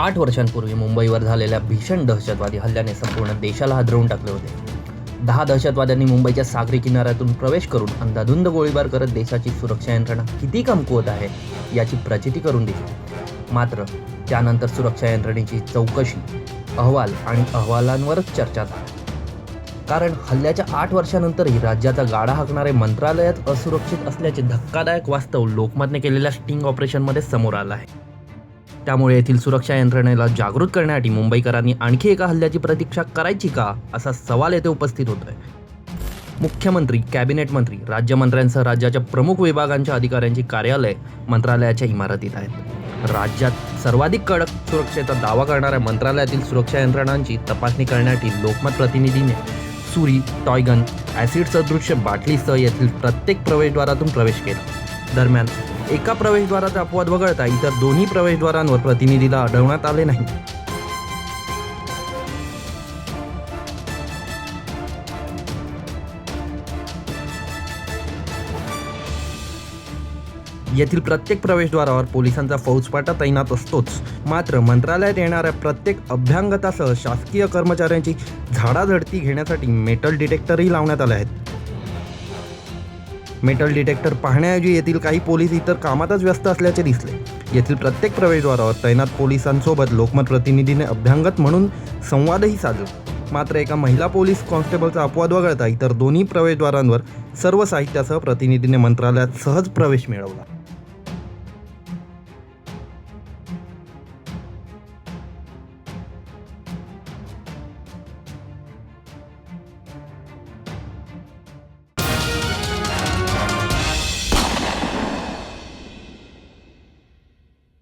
आठ वर्षांपूर्वी मुंबईवर झालेल्या भीषण दहशतवादी हल्ल्याने संपूर्ण देशाला हादरवून टाकले होते. दहा दहशतवाद्यांनी मुंबईच्या सागरी किनाऱ्यातून प्रवेश करून अंधाधुंद गोळीबार करत देशाची सुरक्षा यंत्रणा किती कमकुवत आहे याची प्रचिती करून दिली. मात्र त्यानंतर सुरक्षा यंत्रणेची चौकशी अहवाल आणि अहवालांवरच चर्चा झाली. कारण हल्ल्याच्या आठ वर्षानंतरही राज्याचा गाडा हाकणारे मंत्रालयात असुरक्षित असल्याचे धक्कादायक वास्तव लोकमतने केलेल्या स्टिंग ऑपरेशनमध्ये समोर आलं आहे. त्यामुळे येथील सुरक्षा यंत्रणेला जागृत करण्यासाठी मुंबईकरांनी आणखी एका हल्ल्याची प्रतीक्षा करायची का असा सवाल येथे उपस्थित होतोय मुख्यमंत्री कॅबिनेट मंत्री राज्यमंत्र्यांसह राज्याच्या प्रमुख विभागांच्या अधिकाऱ्यांची कार्यालय मंत्रालयाच्या इमारतीत आहेत. राज्यात सर्वाधिक कडक सुरक्षेचा दावा करणाऱ्या मंत्रालयातील सुरक्षा यंत्रणांची तपासणी करण्यासाठी लोकमत प्रतिनिधीने सुरी टॉयगन ॲसिड सदृश्य बाटलीसह येथील प्रत्येक प्रवेशद्वारातून प्रवेश केला. दरम्यान. एका प्रवेशद्वाराचा अपवाद वगळता इतर दोन्ही प्रवेशद्वारांवर प्रतिनिधीला अडवण्यात आले नाही. येथील प्रत्येक प्रवेशद्वारावर पोलिसांचा फौजपाटा तैनात असतोच. मात्र मंत्रालयात येणाऱ्या प्रत्येक अभ्यांगतासह शासकीय कर्मचाऱ्यांची झाडाझडती घेण्यासाठी मेटल डिटेक्टरही लावण्यात आले आहेत. मेटल डिटेक्टर पाहण्याऐवजी येथील काही पोलीस इतर कामातच व्यस्त असल्याचे दिसले. येथील प्रत्येक प्रवेशद्वारावर तैनात पोलिसांसोबत लोकमत प्रतिनिधीने अभ्यांगत म्हणून संवादही साधला. मात्र एका महिला पोलीस कॉन्स्टेबलचा अपवाद वगळता इतर दोन्ही प्रवेशद्वारांवर सर्व साहित्यासह प्रतिनिधीने मंत्रालयात सहज प्रवेश मिळवला.